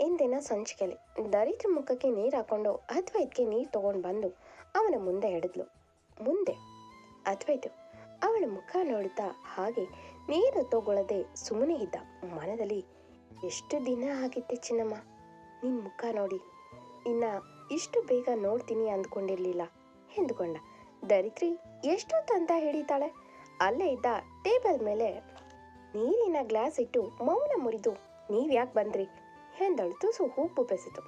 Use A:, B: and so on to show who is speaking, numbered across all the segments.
A: ಇಂದಿನ ಸಂಚಿಕೆಯಲ್ಲಿ ದರಿದ್ರ ಮುಖಕ್ಕೆ ನೀರು ಹಾಕೊಂಡು ಅದ್ವೈತ್ಗೆ ನೀರು ತಗೊಂಡು ಬಂದು ಅವನ ಮುಂದೆ ಹಿಡಿದ್ಲು ಮುಂದೆ ಅದ್ವೈತ್ ಅವಳ ಮುಖ ನೋಡುತ್ತಾ ಹಾಗೆ ನೀರು ತಗೊಳ್ಳದೆ ಸುಮ್ಮನೆ ಇದ್ದ. ಮನದಲ್ಲಿ ಎಷ್ಟು ದಿನ ಆಗಿತ್ತೆ ಚಿನ್ನಮ್ಮ? ನಿನ್ನ ಮುಖ ನೋಡಿ. ಇನ್ನ ಇಷ್ಟು ಬೇಗ ನೋಡ್ತೀನಿ ಅಂದ್ಕೊಂಡಿರ್ಲಿಲ್ಲ ಎಂದುಕೊಂಡ. ದರಿದ್ರಿ ಎಷ್ಟೊತ್ತಂತ ಹಿಡಿತಾಳೆ ಅಲ್ಲೇ ಇದ್ದ ಟೇಬಲ್ ಮೇಲೆ ನೀರಿನ ಗ್ಲಾಸ್ ಇಟ್ಟು ಮೌನ ಮುರಿದು, ನೀವ್ಯಾಕೆ ಬಂದ್ರಿ? ತುಸು ಉಪ್ಪು ಬೆಸೆತು.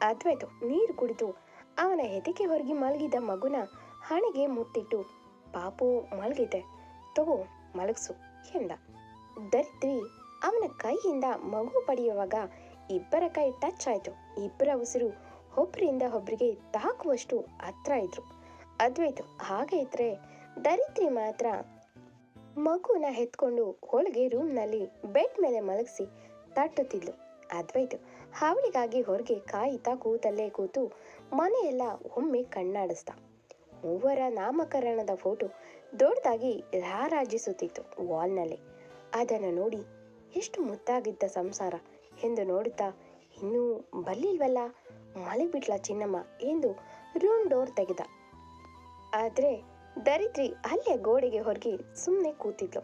A: ಅದ್ವೈತು, ನೀರು ಕುಡಿದು ಅವನ ಹೆದಿಕೆ ಹೊರಗಿ ಮಲಗಿದ ಮಗುನ ಹಣೆಗೆ ಮುತ್ತಿಟ್ಟು, ಪಾಪು, ಮಲಗಿದೆ. ತಗೋ, ಮಲಗಿಸು, ಎಂದ. ದರಿದ್ರಿ ಅವನ ಕೈಯಿಂದ ಮಗು ಪಡೆಯುವಾಗ ಇಬ್ಬರ ಕೈ ಟಚ್ ಆಯಿತು. ಇಬ್ಬರ ಉಸಿರು ಒಬ್ಬರಿಂದ ಒಬ್ಬರಿಗೆ ತಾಕುವಷ್ಟು ಹತ್ರ ಇದ್ರು. ಅದ್ವೈತು, ಹಾಗೆ ಇದ್ರೆ ದರಿದ್ರಿ ಮಾತ್ರ ಮಗುನ ಎತ್ಕೊಂಡು ಒಳಗೆ ರೂಮ್ನಲ್ಲಿ ಬೆಡ್ ಮೇಲೆ ಮಲಗಿಸಿ ತಟ್ಟುತ್ತಿದ್ಲು. ಅದ್ವೈತು. ಹಾವಳಿಗಾಗಿ ಹೊರಗೆ ಕಾಯಿತಾ ಕೂತಲ್ಲೇ ಕೂತು ಮನೆಯೆಲ್ಲ ಒಮ್ಮೆ ಕಣ್ಣಾಡಿಸ್ದ. ಮೂವರ ನಾಮಕರಣದ ಫೋಟೋ ದೊಡ್ಡದಾಗಿ ರಾರಾಜಿಸುತ್ತಿತ್ತು ವಾಲ್ನಲ್ಲಿ ಅದನ್ನು ನೋಡಿ ಎಷ್ಟು ಮುದ್ದಾಗಿದ್ದ ಸಂಸಾರ ಎಂದು ನೋಡುತ್ತಾ, ಇನ್ನೂ ಬಲ್ಲಿಲ್ವಲ್ಲ ಮಲಗಿಬಿಟ್ಲ ಚಿನ್ನಮ್ಮ ಎಂದು ರೂಮ್ ಡೋರ್ ತೆಗೆದ. ಆದರೆ ದರಿದ್ರಿ ಅಲ್ಲೇ ಗೋಡೆಗೆ ಹೊರಗೆ ಸುಮ್ಮನೆ ಕೂತಿದ್ಲು.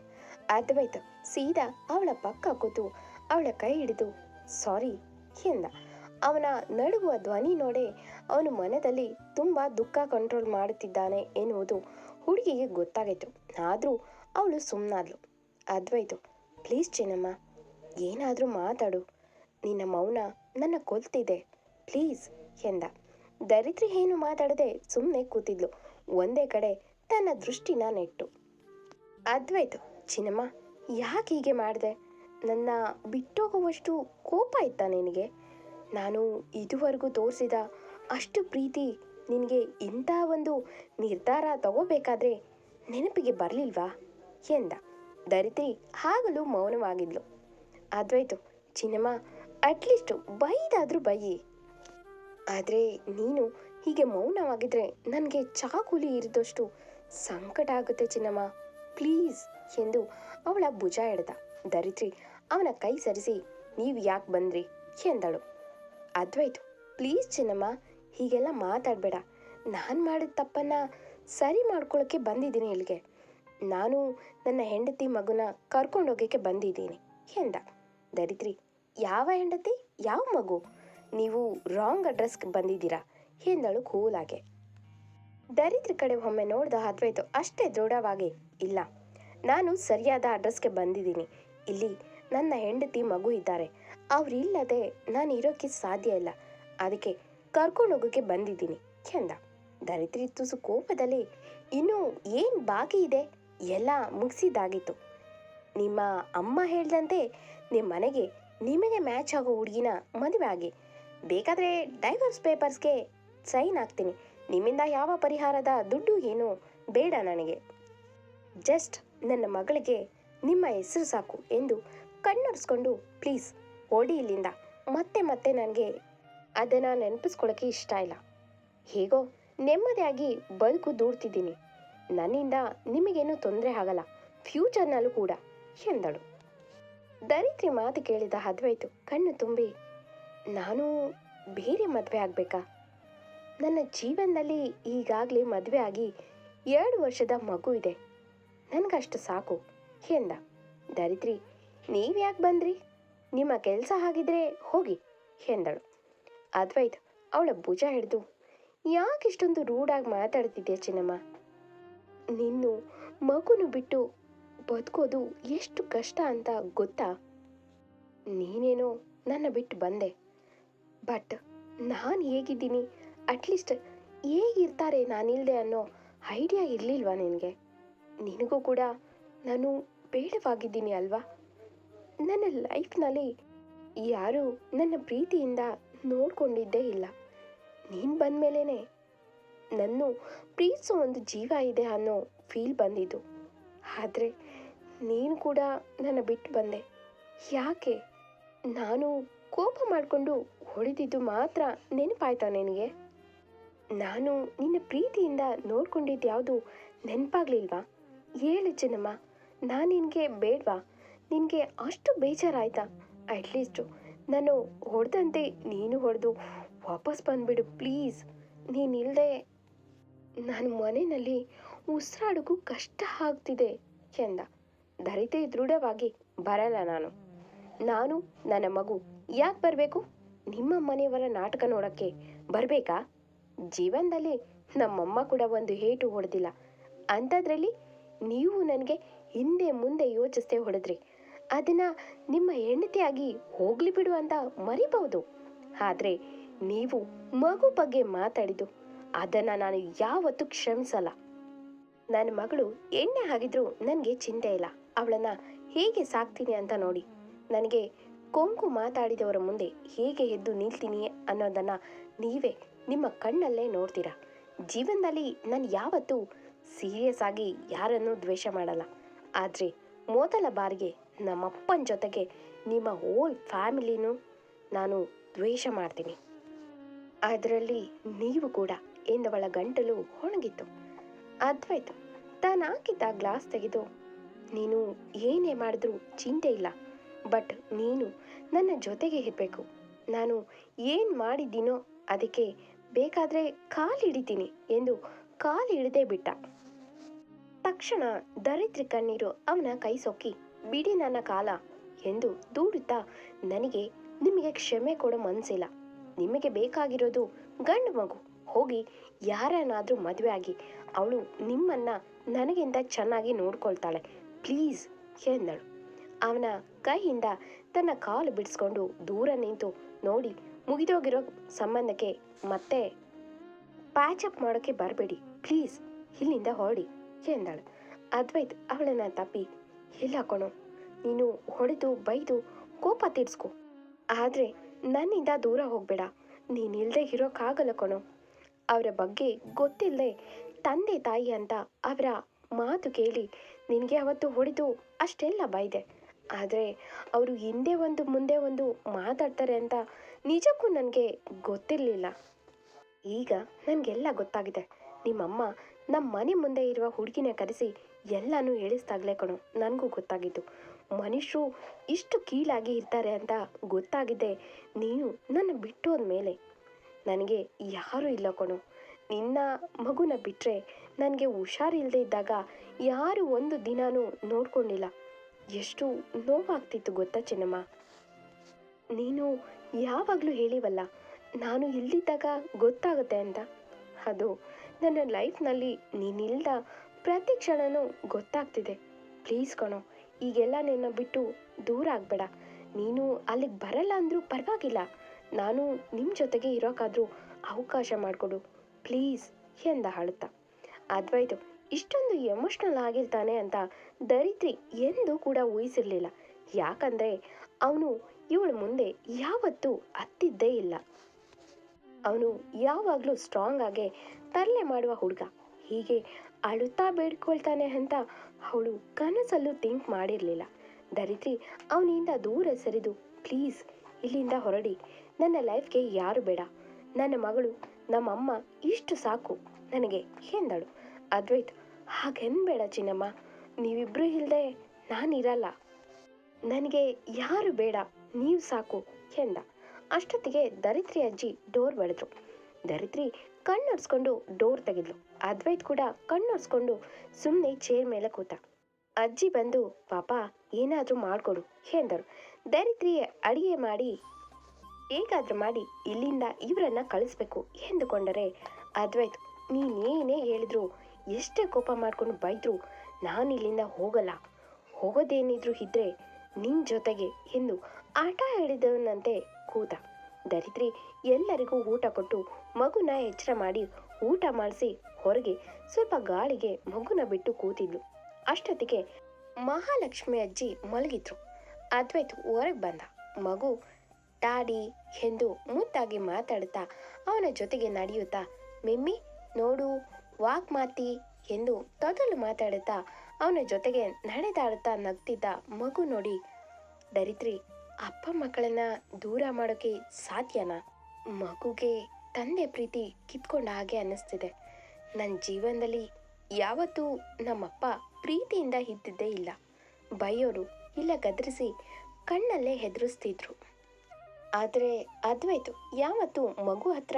A: ಅದ್ವೈತ ಸೀದಾ ಅವಳ ಪಕ್ಕ ಕೂತು ಅವಳ ಕೈ ಹಿಡಿದು ಸಾರಿ ಎಂದ ಅವನ ನಡುಗುವ ಧ್ವನಿ ನೋಡೆ ಅವನು ಮನದಲ್ಲಿ ತುಂಬಾ ದುಃಖ ಕಂಟ್ರೋಲ್ ಮಾಡುತ್ತಿದ್ದಾನೆ ಎನ್ನುವುದು ಹುಡುಗಿಗೆ ಗೊತ್ತಾಗಿತ್ತು ಆದರೂ ಅವಳು ಸುಮ್ಮನಾದ್ಲು ಅದ್ವೈತು, ಪ್ಲೀಸ್ ಚಿನ್ನಮ್ಮ, ಏನಾದರೂ ಮಾತಾಡು. ನಿನ್ನ ಮೌನ ನನ್ನ ಕೊಲ್ತಿದೆ. ಪ್ಲೀಸ್, ಎಂದ. ದರಿದ್ರಿ ಏನು ಮಾತಾಡದೆ ಸುಮ್ಮನೆ ಕೂತಿದ್ಲು. ಒಂದೇ ಕಡೆ ತನ್ನ ದೃಷ್ಟಿನ ನೆಟ್ಟು. ಅದ್ವೈತು, ಚಿನ್ನಮ್ಮ, ಯಾಕೆ ಹೀಗೆ ಮಾಡಿದೆ? ನನ್ನ ಬಿಟ್ಟೋಗುವಷ್ಟು ಕೋಪ ಇತ್ತಾ ನಿನಗೆ? ನಾನು ಇದುವರೆಗೂ ತೋರಿಸಿದ ಅಷ್ಟು ಪ್ರೀತಿ ನಿನಗೆ ಇಂಥ ಒಂದು ನಿರ್ಧಾರ ತಗೋಬೇಕಾದ್ರೆ ನೆನಪಿಗೆ ಬರಲಿಲ್ವಾ? ಎಂದ. ದರಿತ್ರಿ ಆಗಲೂ ಮೌನವಾಗಿದ್ಲು. ಅದ್ವೈತು ಚಿನ್ನಮ್ಮ ಅಟ್ಲೀಸ್ಟ್ ಬೈದಾದರೂ ಬೈಯಿ. ಆದರೆ ನೀನು ಹೀಗೆ ಮೌನವಾಗಿದ್ರೆ ನನಗೆ ಚಾಕುಲಿ ಇರಿದಷ್ಟು ಸಂಕಟ ಆಗುತ್ತೆ ಚಿನ್ನಮ್ಮ. ಪ್ಲೀಸ್ ಎಂದು ಅವಳ ಭುಜ ಎಳೆದ. ದರಿದ್ರಿ ಅವನ ಕೈ ಸರಿಸಿ, ನೀವು ಯಾಕೆ ಬಂದ್ರಿ? ಎಂದಳು. ಅದ್ವೈತು ಪ್ಲೀಸ್ ಚಿನ್ನಮ್ಮ, ಹೀಗೆಲ್ಲ ಮಾತಾಡಬೇಡ. ನಾನು ಮಾಡಿದ ತಪ್ಪನ್ನ ಸರಿ ಮಾಡ್ಕೊಳ್ಳೋಕ್ಕೆ ಬಂದಿದ್ದೀನಿ ಇಲ್ಲಿಗೆ. ನಾನು ನನ್ನ ಹೆಂಡತಿ ಮಗುನ ಕರ್ಕೊಂಡೋಗಕ್ಕೆ ಬಂದಿದ್ದೀನಿ, ಎಂದ. ದರಿದ್ರಿ, ಯಾವ ಹೆಂಡತಿ? ಯಾವ ಮಗು? ನೀವು ರಾಂಗ್ ಅಡ್ರೆಸ್ಗೆ ಬಂದಿದ್ದೀರಾ? ಎಂದಳು ಕೂಲಾಗೆ. ದರಿದ್ರ ಕಡೆ ಒಮ್ಮೆ ನೋಡ್ದ ಅದ್ವೈತು ಅಷ್ಟೇ ದೃಢವಾಗಿ ಇಲ್ಲ. ನಾನು ಸರಿಯಾದ ಅಡ್ರೆಸ್ಗೆ ಬಂದಿದ್ದೀನಿ. ಇಲ್ಲಿ ನನ್ನ ಹೆಂಡತಿ ಮಗು ಇದ್ದಾರೆ. ಅವರಿಲ್ಲದೆ ನಾನು ಇರೋಕ್ಕೆ ಸಾಧ್ಯ ಇಲ್ಲ. ಅದಕ್ಕೆ ಕರ್ಕೊಂಡು ಹೋಗೋಕ್ಕೆ ಬಂದಿದ್ದೀನಿ. ಎಂದ ದರಿದ್ರಿ ತುಸು ಕೋಪದಲ್ಲಿ ಇನ್ನೂ ಏನು ಬಾಕಿ ಇದೆ? ಎಲ್ಲ ಮುಗಿಸಿದ್ದಾಗಿತ್ತು. ನಿಮ್ಮ ಅಮ್ಮ ಹೇಳ್ದಂತೆ ನಿಮ್ಮ ಮನೆಗೆ ನಿಮಗೆ ಮ್ಯಾಚ್ ಆಗೋ ಹುಡುಗಿನ ಮದುವೆ ಆಗಿ. ಬೇಕಾದರೆ ಡೈವರ್ಸ್ ಪೇಪರ್ಸ್ಗೆ ಸೈನ್ ಹಾಕ್ತೀನಿ. ನಿಮ್ಮಿಂದ ಯಾವ ಪರಿಹಾರದ ದುಡ್ಡು ಏನು ಬೇಡ ನನಗೆ. ಜಸ್ಟ್ ನನ್ನ ಮಗಳಿಗೆ ನಿಮ್ಮ ಹೆಸರು ಸಾಕು ಎಂದು ಕಣ್ಣೊರೆಸ್ಕೊಂಡು, ಪ್ಲೀಸ್, ಓಡಿ ಇಲ್ಲಿಂದ. ಮತ್ತೆ ಮತ್ತೆ ನನಗೆ ಅದನ್ನು ನೆನಪಿಸ್ಕೊಳ್ಳೋಕ್ಕೆ ಇಷ್ಟ ಇಲ್ಲ. ಹೇಗೋ, ನೆಮ್ಮದಿಯಾಗಿ ಬದುಕು ದೂಡ್ತಿದ್ದೀನಿ. ನನ್ನಿಂದ ನಿಮಗೇನು ತೊಂದರೆ ಆಗಲ್ಲ. ಫ್ಯೂಚರ್ನಲ್ಲೂ ಕೂಡ, ಎಂದಳು. ದರಿದ್ರಿ ಮಾತು ಕೇಳಿದ ಅದ್ವೈತು ಕಣ್ಣು ತುಂಬಿ, ನಾನು ಬೇರೆ ಮದುವೆ ಆಗಬೇಕಾ? ನನ್ನ ಜೀವನದಲ್ಲಿ ಈಗಾಗಲೇ ಮದುವೆ ಆಗಿ ಎರಡು ವರ್ಷದ ಮಗು ಇದೆ. ನನಗಷ್ಟು ಸಾಕು, ಎಂದ. ದರಿದ್ರಿ ನೀವು ಯಾಕೆ ಬಂದ್ರಿ? ನಿಮ್ಮ ಕೆಲಸ ಹಾಗಿದ್ರೆ ಹೋಗಿ, ಎಂದಳು. ಅದ್ವೈತ್, ಅವಳ ಭುಜ ಹಿಡಿದು ಯಾಕಿಷ್ಟೊಂದು ರೂಢಾಗಿ ಮಾತಾಡ್ತಿದ್ದೆ ಚಿನ್ನಮ್ಮ? ನಿನ್ನು ಮಗುನು ಬಿಟ್ಟು ಬದುಕೋದು ಎಷ್ಟು ಕಷ್ಟ ಅಂತ ಗೊತ್ತಾ? ನೀನೇನೋ ನನ್ನ ಬಿಟ್ಟು ಬಂದೆ. ಬಟ್ ನಾನು ಹೇಗಿದ್ದೀನಿ? ಅಟ್ಲೀಸ್ಟ್ ಹೇಗಿರ್ತಾರೆ ನಾನಿಲ್ಲದೆ ಅನ್ನೋ ಐಡಿಯಾ ಇರಲಿಲ್ವಾ ನಿನಗೆ? ನಿನಗೂ ಕೂಡ ನಾನು ಬೇಡವಾಗಿದ್ದೀನಿ ಅಲ್ವಾ? ನನ್ನ ಲೈಫ್ನಲ್ಲಿ ಯಾರೂ ನನ್ನ ಪ್ರೀತಿಯಿಂದ ನೋಡ್ಕೊಂಡಿದ್ದೇ ಇಲ್ಲ. ನೀನು ಬಂದಮೇಲೇ ನನ್ನ ಪ್ರೀತಿಸೋ ಒಂದು ಜೀವ ಇದೆ ಅನ್ನೋ ಫೀಲ್ ಬಂದಿದ್ದು. ಆದರೆ ನೀನು ಕೂಡ ನನ್ನ ಬಿಟ್ಟು ಬಂದೆ. ಯಾಕೆ? ನಾನು ಕೋಪ ಮಾಡಿಕೊಂಡು ಹೊಡೆದಿದ್ದು ಮಾತ್ರ ನೆನಪಾಯ್ತಾ ನಿನಗೆ? ನಾನು ನಿನ್ನ ಪ್ರೀತಿಯಿಂದ ನೋಡ್ಕೊಂಡಿದ್ದು ಯಾವುದು ನೆನಪಾಗ್ಲಿಲ್ವಾ? ಹೇಳು ಚೆನ್ನಮ್ಮ, ನಾನು ನಿನಗೆ ಬೇಡವಾ? ನಿನಗೆ ಅಷ್ಟು ಬೇಜಾರಾಯ್ತಾ? ಅಟ್ಲೀಸ್ಟು ನಾನು ಹೊಡೆದಂತೆ ನೀನು ಹೊಡೆದು ವಾಪಸ್ ಬಂದುಬಿಡು ಪ್ಲೀಸ್ ನೀನಿಲ್ಲದೆ ನಾನು ಮನೆಯಲ್ಲಿ ಉಸಿರಾಡೋಕ್ಕೂ ಕಷ್ಟ ಆಗ್ತಿದೆ ಎಂದ. ಧರಿತೆ ದೃಢವಾಗಿ ಬರಲ್ಲ ನಾನು. ನಾನು ನನ್ನ ಮಗು ಯಾಕೆ ಬರಬೇಕು? ನಿಮ್ಮ ಮನೆಯವರ ನಾಟಕ ನೋಡೋಕ್ಕೆ ಬರಬೇಕಾ? ಜೀವನದಲ್ಲಿ ನಮ್ಮಮ್ಮ ಕೂಡ ಒಂದು ಏಟು ಹೊಡೆದಿಲ್ಲ. ಅಂಥದ್ರಲ್ಲಿ ನೀವು ನನಗೆ ಹಿಂದೆ ಮುಂದೆ ಯೋಚಿಸ್ತೇ ಹೊಡೆದ್ರಿ. ಅದನ್ನು ನಿಮ್ಮ ಹೆಂಡತಿಯಾಗಿ ಹೋಗ್ಲಿ ಬಿಡು ಅಂತ ಮರಿಬಹುದು. ಆದರೆ ನೀವು ಮಗು ಬಗ್ಗೆ ಮಾತಾಡಿದ್ದು ಅದನ್ನು ನಾನು ಯಾವತ್ತೂ ಕ್ಷಮಿಸಲ್ಲ. ನನ್ನ ಮಗಳು ಎಣ್ಣೆ ಆಗಿದ್ರು ನನಗೆ ಚಿಂತೆ ಇಲ್ಲ. ಅವಳನ್ನು ಹೇಗೆ ಸಾಕ್ತೀನಿ ಅಂತ ನೋಡಿ. ನನಗೆ ಕೊಂಕು ಮಾತಾಡಿದವರ ಮುಂದೆ ಹೇಗೆ ಎದ್ದು ನಿಲ್ತೀನಿ ಅನ್ನೋದನ್ನು ನೀವೇ ನಿಮ್ಮ ಕಣ್ಣಲ್ಲೇ ನೋಡ್ತೀರಾ. ಜೀವನದಲ್ಲಿ ನಾನು ಯಾವತ್ತೂ ಸೀರಿಯಸ್ ಆಗಿ ಯಾರನ್ನೂ ದ್ವೇಷ ಮಾಡಲ್ಲ. ಆದರೆ ಮೊದಲ ಬಾರಿಗೆ ನಮ್ಮಪ್ಪನ ಜೊತೆಗೆ ನಿಮ್ಮ ಹೋಲ್ ಫ್ಯಾಮಿಲಿನೂ ನಾನು ದ್ವೇಷ ಮಾಡ್ತೀನಿ. ಅದರಲ್ಲಿ ನೀವು ಕೂಡ ಎಂದವಳ ಗಂಟಲು ಒಣಗಿತ್ತು ಅದ್ವೈತ, ತಾನು ಹಾಕಿದ್ದ ಗ್ಲಾಸ್ ತೆಗೆದು ನೀನು ಏನೇ ಮಾಡಿದ್ರೂ ಚಿಂತೆ ಇಲ್ಲ. ಬಟ್ ನೀನು ನನ್ನ ಜೊತೆಗೆ ಇರಬೇಕು. ನಾನು ಏನು ಮಾಡಿದ್ದೀನೋ ಅದಕ್ಕೆ ಬೇಕಾದರೆ ಕಾಲು ಹಿಡಿತೀನಿ ಎಂದು ಕಾಲು ಹಿಡದೇ ಬಿಟ್ಟ. ತಕ್ಷಣ ದರಿದ್ರಿ ಕಣ್ಣೀರು ಅವನ ಕೈ ಸೊಕ್ಕಿ ಬಿಡಿ ನನ್ನ ಕಾಲ ಎಂದು ದೂಡುತ್ತಾ ನನಗೆ ನಿಮಗೆ ಕ್ಷಮೆ ಕೊಡೋ ಮನಸ್ಸಿಲ್ಲ ನಿಮಗೆ ಬೇಕಾಗಿರೋದು ಗಂಡು ಮಗು. ಹೋಗಿ ಯಾರನ್ನಾದರೂ ಮದುವೆ ಆಗಿ ಅವಳು ನಿಮ್ಮನ್ನು ನನಗಿಂತ ಚೆನ್ನಾಗಿ ನೋಡ್ಕೊಳ್ತಾಳೆ. ಪ್ಲೀಸ್ ಎಂದಳು. ಅವನ ಕೈಯಿಂದ ತನ್ನ ಕಾಲು ಬಿಡಿಸ್ಕೊಂಡು ದೂರ ನಿಂತು ನೋಡಿ ಮುಗಿದೋಗಿರೋ ಸಂಬಂಧಕ್ಕೆ ಮತ್ತೆ ಪ್ಯಾಚಪ್ ಮಾಡೋಕ್ಕೆ ಬರಬೇಡಿ. ಪ್ಲೀಸ್ ಇಲ್ಲಿಂದ ಹೊರಡಿ ಎಂದಳು. ಅದ್ವೈತ್ ಅವಳನ್ನು ತಪ್ಪಿ ಇಲ್ಲ ಕಣೋ, ನೀನು ಹೊಡೆದು, ಬೈದು ಕೋಪ ತೀರ್ಸ್ಕೊ. ಆದರೆ ನನ್ನಿಂದ ದೂರ ಹೋಗಬೇಡ. ನೀನಿಲ್ಲದೆ ಇರೋಕ್ಕಾಗಲ್ಲ ಕಣೋ. ಅವರ ಬಗ್ಗೆ ಗೊತ್ತಿಲ್ಲದೆ ತಂದೆ ತಾಯಿ ಅಂತ ಅವರ ಮಾತು ಕೇಳಿ ನಿನಗೆ ಅವತ್ತು ಹೊಡೆದು ಅಷ್ಟೆಲ್ಲ ಬೈದೆ. ಆದರೆ ಅವರು ಹಿಂದೆ ಒಂದು ಮುಂದೆ ಒಂದು ಮಾತಾಡ್ತಾರೆ ಅಂತ ನಿಜಕ್ಕೂ ನನಗೆ ಗೊತ್ತಿರಲಿಲ್ಲ. ಈಗ ನನಗೆಲ್ಲ ಗೊತ್ತಾಗಿದೆ. ನಿಮ್ಮಮ್ಮ ನಮ್ಮ ಮನೆ ಮುಂದೆ ಇರುವ ಹುಡುಗಿನ ಕರೆಸಿ ಎಲ್ಲನೂ ಹೇಳಿಸ್ದಾಗಲೇ ಕಣೋ, ನನಗೂ ಗೊತ್ತಾಗಿದ್ದು. ಮನುಷ್ಯರು ಇಷ್ಟು ಕೀಳಾಗಿ ಇರ್ತಾರೆ ಅಂತ ಗೊತ್ತಾಗಿದೆ. ನೀನು ನನ್ನ ಬಿಟ್ಟು ಮೇಲೆ. ನನಗೆ ಯಾರೂ ಇಲ್ಲ ಕಣು. ನಿನ್ನ ಮಗುನ ಬಿಟ್ಟರೆ ನನಗೆ ಹುಷಾರಿಲ್ಲದೆ ಇದ್ದಾಗ ಯಾರು ಒಂದು ದಿನಾನೂ ನೋಡ್ಕೊಂಡಿಲ್ಲ. ಎಷ್ಟು ನೋವಾಗ್ತಿತ್ತು ಗೊತ್ತಾ ಚಿನ್ನಮ್ಮ? ನೀನು ಯಾವಾಗಲೂ ಹೇಳಿವಲ್ಲ, ನಾನು ಇಲ್ಲಿದ್ದಾಗ ಗೊತ್ತಾಗುತ್ತೆ ಅಂತ. ಅದು ನನ್ನ ಲೈಫ್ನಲ್ಲಿ ನೀನಿಲ್ದ ಪ್ರತಿ ಕ್ಷಣನೂ ಗೊತ್ತಾಗ್ತಿದೆ. ಪ್ಲೀಸ್ ಕಣೋ, ಈಗೆಲ್ಲ ನಿನ್ನ ಬಿಟ್ಟು ದೂರ ಆಗಬೇಡ. ನೀನು ಅಲ್ಲಿಗೆ ಬರಲ್ಲ ಅಂದರೂ ಪರವಾಗಿಲ್ಲ. ನಾನು ನಿಮ್ಮ ಜೊತೆಗೆ ಇರೋಕ್ಕಾದರೂ ಅವಕಾಶ ಮಾಡಿಕೊಡು. ಪ್ಲೀಸ್, ಎಂದ ಹಾಳುತ್ತ ಅದ್ವೈತು ಇಷ್ಟೊಂದು ಎಮೋಷ್ನಲ್ ಆಗಿರ್ತಾನೆ ಅಂತ ದರಿದ್ರಿ ಎಂದೂ ಕೂಡ ಊಹಿಸಿರ್ಲಿಲ್ಲ. ಯಾಕಂದರೆ ಅವನು ಇವಳ ಮುಂದೆ ಯಾವತ್ತೂ ಹತ್ತಿದ್ದೇ ಇಲ್ಲ. ಅವನು ಯಾವಾಗಲೂ ಸ್ಟ್ರಾಂಗ್ ಆಗಿ ತರಲೆ ಮಾಡುವ ಹುಡುಗ. ಹೀಗೆ ಅಳುತ್ತಾ ಬೇಡ್ಕೊಳ್ತಾನೆ ಅಂತ ಅವಳು ಕನಸಲ್ಲೂ ಥಿಂಕ್ ಮಾಡಿರಲಿಲ್ಲ. ಧರಿತ್ರಿ ಅವನಿಂದ ದೂರ ಸರಿದು, ಪ್ಲೀಸ್, ಇಲ್ಲಿಂದ ಹೊರಡಿ. ನನ್ನ ಲೈಫ್ಗೆ ಯಾರು ಬೇಡ. ನನ್ನ ಮಗಳು, ನಮ್ಮಮ್ಮ ಇಷ್ಟು ಸಾಕು. ನನಗೆ ಎಂದಳು. ಅದ್ವೈತ್, ಹಾಗೆನ್ಬೇಡ ಚಿನ್ನಮ್ಮ. ನೀವಿಬ್ರು ಇಲ್ಲದೆ ನಾನಿರಲ್ಲ. ನನಗೆ ಯಾರು ಬೇಡ. ನೀವು ಸಾಕು, ಎಂದ. ಅಷ್ಟೊತ್ತಿಗೆ ಧರಿತ್ರಿ ಅಜ್ಜಿ ಡೋರ್ ಬಡಿದ್ರು. ಧರಿತ್ರಿ ಕಣ್ಣೊರ್ಸ್ಕೊಂಡು ಡೋರ್ ತೆಗೆದ್ಲು. ಅದ್ವೈತ್ ಕೂಡ ಕಣ್ಣೊರ್ಸ್ಕೊಂಡು ಸುಮ್ಮನೆ ಚೇರ್ ಮೇಲೆ ಕೂತ. ಅಜ್ಜಿ ಬಂದು, ಪಾಪ, ಏನಾದರೂ ಮಾಡಿಕೊಡು, ಎಂದರು. ದರಿದ್ರಿ ಅಡಿಗೆ ಮಾಡಿ, ಹೇಗಾದರೂ ಮಾಡಿ, ಇಲ್ಲಿಂದ ಇವರನ್ನ ಕಳಿಸ್ಬೇಕು, ಎಂದುಕೊಂಡರೆ ಅದ್ವೈತ್, ನೀನೇನೇ ಹೇಳಿದ್ರು, ಎಷ್ಟೇ ಕೋಪ ಮಾಡ್ಕೊಂಡು ಬೈದ್ರು, ನಾನು ಇಲ್ಲಿಂದ ಹೋಗಲ್ಲ. ಹೋಗೋದೇನಿದ್ರು ಇದ್ರೆ ನಿನ್ನ ಜೊತೆಗೆ, ಎಂದು ಆಟ ಹೇಳಿದವನಂತೆ ಕೂತ. ದರಿದ್ರಿ ಎಲ್ಲರಿಗೂ ಊಟ ಕೊಟ್ಟು ಮಗುನ ಎಚ್ಚರ ಮಾಡಿ ಊಟ ಮಾಡಿಸಿ ಹೊರಗೆ ಸ್ವಲ್ಪ ಗಾಳಿಗೆ ಮಗುನ ಬಿಟ್ಟು ಕೂತಿದ್ಲು. ಅಷ್ಟೊತ್ತಿಗೆ ಮಹಾಲಕ್ಷ್ಮಿ ಅಜ್ಜಿ ಮಲಗಿದ್ರು. ಅದ್ವೈತ್ ಹೊರಗೆ ಬಂದ. ಮಗು ಟಾಡಿ ಎಂದು ಮುದ್ದಾಗಿ ಮಾತಾಡುತ್ತಾ ಅವನ ಜೊತೆಗೆ ನಡೆಯುತ್ತಾ, ಮಿಮ್ಮಿ, ನೋಡು, ವಾಕ್ ಮಾತಿ ಎಂದು ತೊದಲು ಮಾತಾಡುತ್ತಾ ಅವನ ಜೊತೆಗೆ ನಡೆದಾಡುತ್ತಾ ನಗ್ತಿದ್ದ ಮಗು ನೋಡಿ ದರಿತ್ರಿ ಅಪ್ಪ ಮಕ್ಕಳನ್ನ ದೂರ ಮಾಡೋಕೆ ಸಾಧ್ಯನಾ? ಮಗುಗೆ ತಂದೆ ಪ್ರೀತಿ ಕಿತ್ಕೊಂಡ ಹಾಗೆ ಅನ್ನಿಸ್ತಿದೆ. ನನ್ನ ಜೀವನದಲ್ಲಿ ಯಾವತ್ತೂ ನಮ್ಮಪ್ಪ ಪ್ರೀತಿಯಿಂದ ಇದ್ದಿದ್ದೇ ಇಲ್ಲ. ಬೈಯೋರು ಇಲ್ಲ ಗದರಿಸಿ ಕಣ್ಣಲ್ಲೇ ಹೆದರಿಸ್ತಿದ್ರು. ಆದರೆ ಅದ್ವೈತು, ಯಾವತ್ತೂ ಮಗು ಹತ್ರ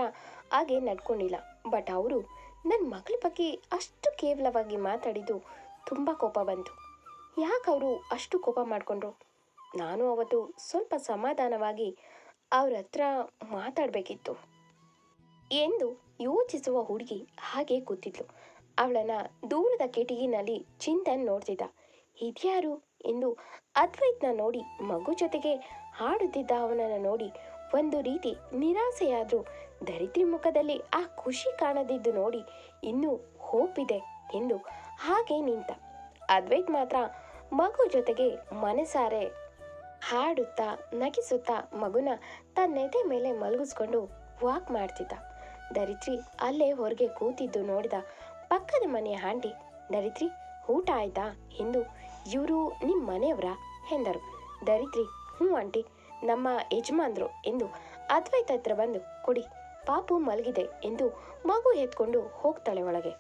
A: ಹಾಗೆ ನಡ್ಕೊಂಡಿಲ್ಲ. ಬಟ್ ಅವರು ನನ್ನ ಮಗಳ ಬಗ್ಗೆ ಅಷ್ಟು ಕೇವಲವಾಗಿ ಮಾತಾಡಿದ್ದು ತುಂಬ ಕೋಪ ಬಂತು. ಯಾಕೆ ಅವರು ಅಷ್ಟು ಕೋಪ ಮಾಡಿಕೊಂಡ್ರು? ನಾನು ಅವತ್ತು ಸ್ವಲ್ಪ ಸಮಾಧಾನವಾಗಿ ಅವ್ರ ಹತ್ರ ಮಾತಾಡಬೇಕಿತ್ತು. ಎಂದು ಯೋಚಿಸುವ ಹುಡುಗಿ ಹಾಗೆ ಕೂತಿದ್ಲು. ಅವಳನ್ನ ದೂರದ ಕಿಟಕಿನಲ್ಲಿ ಚಿಂತನ್ ನೋಡ್ತಿದ್ದ. ಇದ್ಯಾರು ಎಂದು ಅದ್ವೈತ್ನ ನೋಡಿ ಮಗು ಜೊತೆಗೆ ಹಾಡುತ್ತಿದ್ದ ಅವನನ್ನು ನೋಡಿ ಒಂದು ರೀತಿ ನಿರಾಸೆಯಾದರೂ. ದರಿದ್ರಿ ಮುಖದಲ್ಲಿ ಆ ಖುಷಿ ಕಾಣದಿದ್ದು ನೋಡಿ ಇನ್ನೂ ಹೋಪ್ ಇದೆ ಎಂದು ಹಾಗೆ ನಿಂತ. ಅದ್ವೈತ್ ಮಾತ್ರ ಮಗು ಜೊತೆಗೆ ಮನಸಾರೆ ಹಾಡುತ್ತಾ ನಗಿಸುತ್ತಾ ಮಗುನ ತನ್ನೆದೆ ಮೇಲೆ ಮಲಗಿಸ್ಕೊಂಡು ವಾಕ್ ಮಾಡ್ತಿದ್ದ. ದರಿದ್ರಿ, ಅಲ್ಲೇ ಹೊರಗೆ ಕೂತಿದ್ದು ನೋಡಿದ ಪಕ್ಕದ ಮನೆಯ ಆಂಟಿ ಧರಿತ್ರಿ ಊಟ ಆಯ್ತಾ? ಎಂದು ಇವರು ನಿಮ್ಮ ಮನೆಯವರ? ಎಂದರು. ಧರಿತ್ರಿ ಹ್ಞೂ ಆಂಟಿ, ನಮ್ಮ ಯಜಮಾನ್ರು, ಎಂದು ಅದ್ವೈತ ಹತ್ರ ಬಂದು, ಕೊಡಿ, ಪಾಪು ಮಲಗಿದೆ, ಎಂದು ಮಗು ಎತ್ಕೊಂಡು ಹೋಗ್ತಾಳೆ ಒಳಗೆ.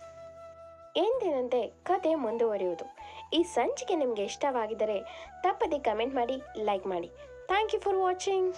A: ಎಂದಿನಂತೆ ಕತೆ ಮುಂದುವರಿಯುವುದು. ಈ ಸಂಚಿಕೆ ನಿಮಗೆ ಇಷ್ಟವಾಗಿದ್ದರೆ ತಪ್ಪದೆ ಕಮೆಂಟ್ ಮಾಡಿ, ಲೈಕ್ ಮಾಡಿ. Thank you for watching.